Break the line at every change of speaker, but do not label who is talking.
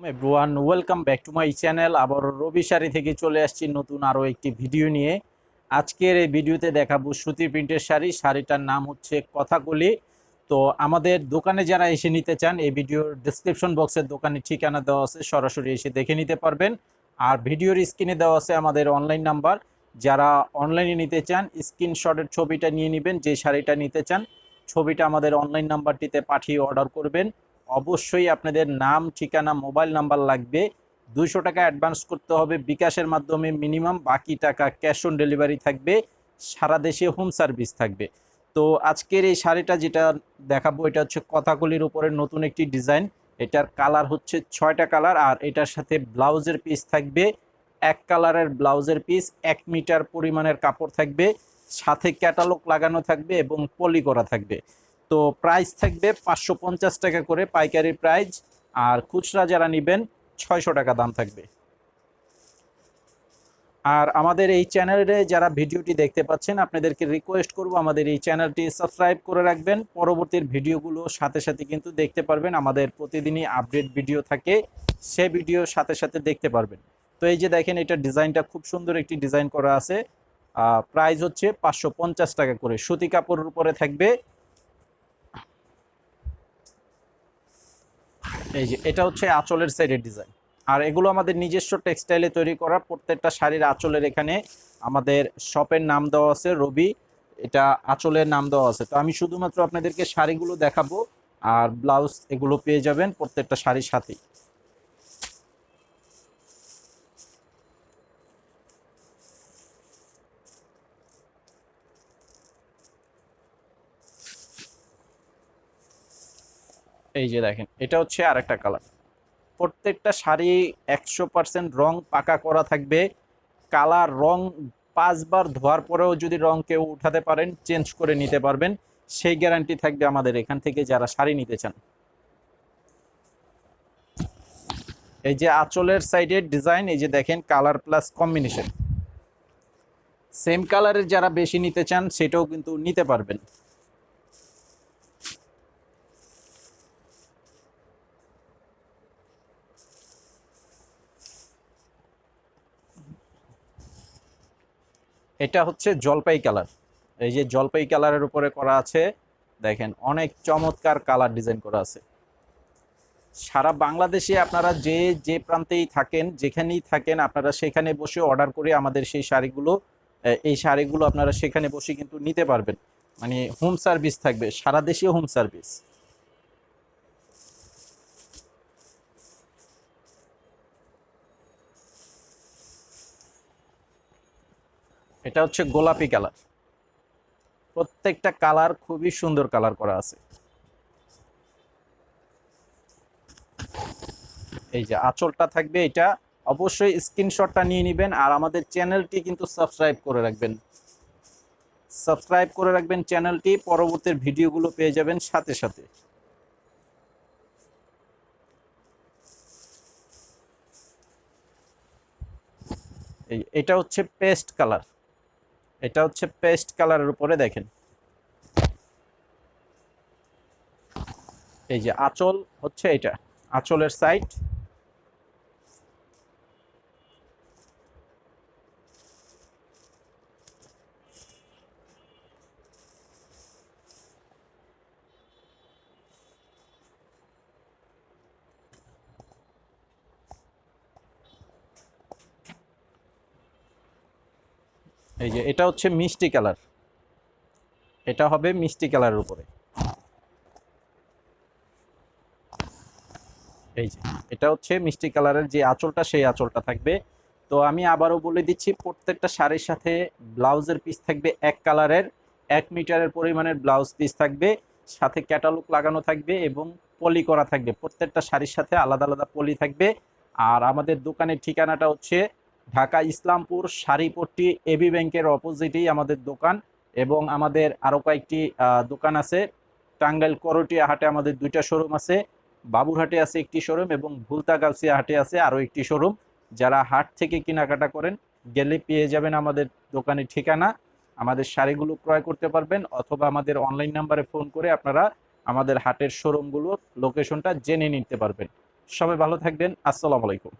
Everyone welcome back to my channel আবার রবি শাড়ি থেকে চলে আসছি নতুন আরও একটি ভিডিও নিয়ে। আজকের এই ভিডিওতে দেখাবো সুতি প্রিন্টের শাড়ি। শাড়িটার নাম হচ্ছে কথাকলি। তো আমাদের দোকানে যারা এসে নিতে চান, এই ভিডিওর ডিসক্রিপশন বক্সের দোকানে ঠিকানা দেওয়া আছে, সরাসরি এসে দেখে নিতে পারবেন। আর ভিডিওর স্ক্রিনে দেওয়া আছে আমাদের অনলাইন নাম্বার যারা অনলাইনে নিতে চান স্ক্রিনশটের ছবিটা নিয়ে নেবেন, যে শাড়িটা নিতে চান, ছবিটা আমাদের অনলাইন নাম্বারটিতে পাঠিয়ে অর্ডার করবেন। অবশ্যই আপনাদের নাম, ঠিকানা, মোবাইল নাম্বার লাগবে। দুইশো টাকা অ্যাডভান্স করতে হবে বিকাশের মাধ্যমে, মিনিমাম বাকি টাকা ক্যাশ অন ডেলিভারি থাকবে, সারা দেশে হোম সার্ভিস থাকবে। তো আজকের এই শাড়িটা যেটা দেখাবো, এটা হচ্ছে কথাগুলির উপরে নতুন একটি ডিজাইন। এটার কালার হচ্ছে ছয়টা কালার আর এটার সাথে ব্লাউজের পিস থাকবে। এক কালারের ব্লাউজের পিস এক মিটার পরিমাণের কাপড় থাকবে। সাথে ক্যাটালগ লাগানো থাকবে এবং পলি করা থাকবে। তো প্রাইস থাকবে পাঁচশো পঞ্চাশ টাকা করে পাইকারি প্রাইস আর খুচরা যারা নেবেন ছয়শো টাকা দাম থাকবে। আর আমাদের এই চ্যানেলে যারা ভিডিওটি দেখতে পাচ্ছেন, আপনাদেরকে রিকোয়েস্ট করব আমাদের এই চ্যানেলটি সাবস্ক্রাইব করে রাখবেন। পরবর্তীর ভিডিওগুলো সাথে সাথে কিন্তু দেখতে পারবেন, আমাদের প্রতিদিনই আপডেট ভিডিও থাকে, সে ভিডিও সাথে সাথে দেখতে পারবেন। তো এই যে দেখেন, এটা ডিজাইনটা খুব সুন্দর একটি ডিজাইন করা আছে। প্রাইস হচ্ছে পাঁচশো পঞ্চাশ টাকা করে। সুতি কাপড়ের উপরে থাকবে এই যে, এটা হচ্ছে আঁচলের সাইডের ডিজাইন আর এগুলো আমাদের নিজস্ব টেক্সটাইলে তৈরি করা, প্রত্যেকটা শাড়ির আঁচলের এখানে আমাদের শপের নাম দেওয়া আছে, রবি। এটা আঁচলের নাম দেওয়া আছে। তো আমি শুধুমাত্র আপনাদেরকে শাড়িগুলো দেখাবো, আর ব্লাউজ এগুলো পেয়ে যাবেন প্রত্যেকটা শাড়ির সাথেই। এই যে দেখেন, এটা হচ্ছে আর একটা কালার প্রত্যেকটা শাড়ি একশো পার্সেন্ট রং পাকা করা থাকবে। কালার রং পাঁচবার ধোয়ার পরেও যদি রং কেউ উঠাতে পারেন চেঞ্জ করে নিতে পারবেন। সেই গ্যারান্টি থাকবে আমাদের এখান থেকে যারা শাড়ি নিতে চান। এই যে আঁচলের সাইডের ডিজাইন এই যে দেখেন কালার প্লাস কম্বিনেশন সেম কালারের যারা বেশি নিতে চান, সেটাও কিন্তু নিতে পারবেন। এটা হচ্ছে জলপাই কালার। এই যে জলপাই কালারের উপরে করা আছে, দেখেন অনেক চমৎকার কালার ডিজাইন করা আছে। সারা বাংলাদেশে আপনারা যে যে প্রান্তেই থাকেন, যেখানেই থাকেন, আপনারা সেখানে বসে অর্ডার করে আমাদের সেই শাড়িগুলো এই শাড়িগুলো আপনারা সেখানে বসে কিন্তু নিতে পারবেন। মানে হোম সার্ভিস থাকবে, সারা দেশে হোম সার্ভিস এটা হচ্ছে গোলাপি কালার। প্রত্যেকটা কালার খুবই সুন্দর কালার করা আছে। এই যে আঁচলটা থাকবে এটা। অবশ্যই স্ক্রিনশটটা নিয়ে নেবেন আর আমাদের চ্যানেলটি কিন্তু সাবস্ক্রাইব করে রাখবেন। সাবস্ক্রাইব করে রাখবেন চ্যানেলটি, পরবর্তী ভিডিওগুলো পেয়ে যাবেন সাথে সাথে। এই, এটা হচ্ছে পেস্ট কালার। এটা হচ্ছে পেস্ট কালারের উপরে দেখেন। এই যে আঁচল হচ্ছে এটা আঁচলের সাইড এই যে এটা হচ্ছে মিষ্টি কালার। এটা হবে মিষ্টি কালারের উপরে। এই যে, এটা হচ্ছে মিষ্টি কালারের যে আঁচলটা, সেই আঁচলটা থাকবে। তো আমি আবারও বলে দিচ্ছি, প্রত্যেকটা শাড়ির সাথে ব্লাউজের পিস থাকবে এক কালারের, এক মিটারের পরিমাণের ব্লাউজ পিস থাকবে, সাথে ক্যাটালগ লাগানো থাকবে এবং পলি করা থাকবে। প্রত্যেকটা শাড়ির সাথে আলাদা আলাদা পলি থাকবে। আর আমাদের দোকানের ঠিকানাটা হচ্ছে ঢাকা ইসলামপুর শাড়িপট্টি এবি ব্যাংকের অপোজিটেই আমাদের দোকান এবং আমাদের আরও কয়েকটি দোকান আছে। টাঙ্গাইল করটিয়া হাটে আমাদের দুইটা শোরুম আছে, বাবুরহাটে আছে একটি শোরুম এবং ভুলতাগাউসিয়া হাটে আছে আরও একটি শোরুম যারা হাট থেকে কেনাকাটা করেন, গেলে পেয়ে যাবেন আমাদের দোকানের ঠিকানা। আমাদের শাড়িগুলো ক্রয় করতে পারবেন অথবা আমাদের অনলাইন নাম্বারে ফোন করে আপনারা আমাদের হাটের শোরুমগুলোর লোকেশনটা জেনে নিতে পারবেন। সবাই ভালো থাকবেন, আসসালামু আলাইকুম।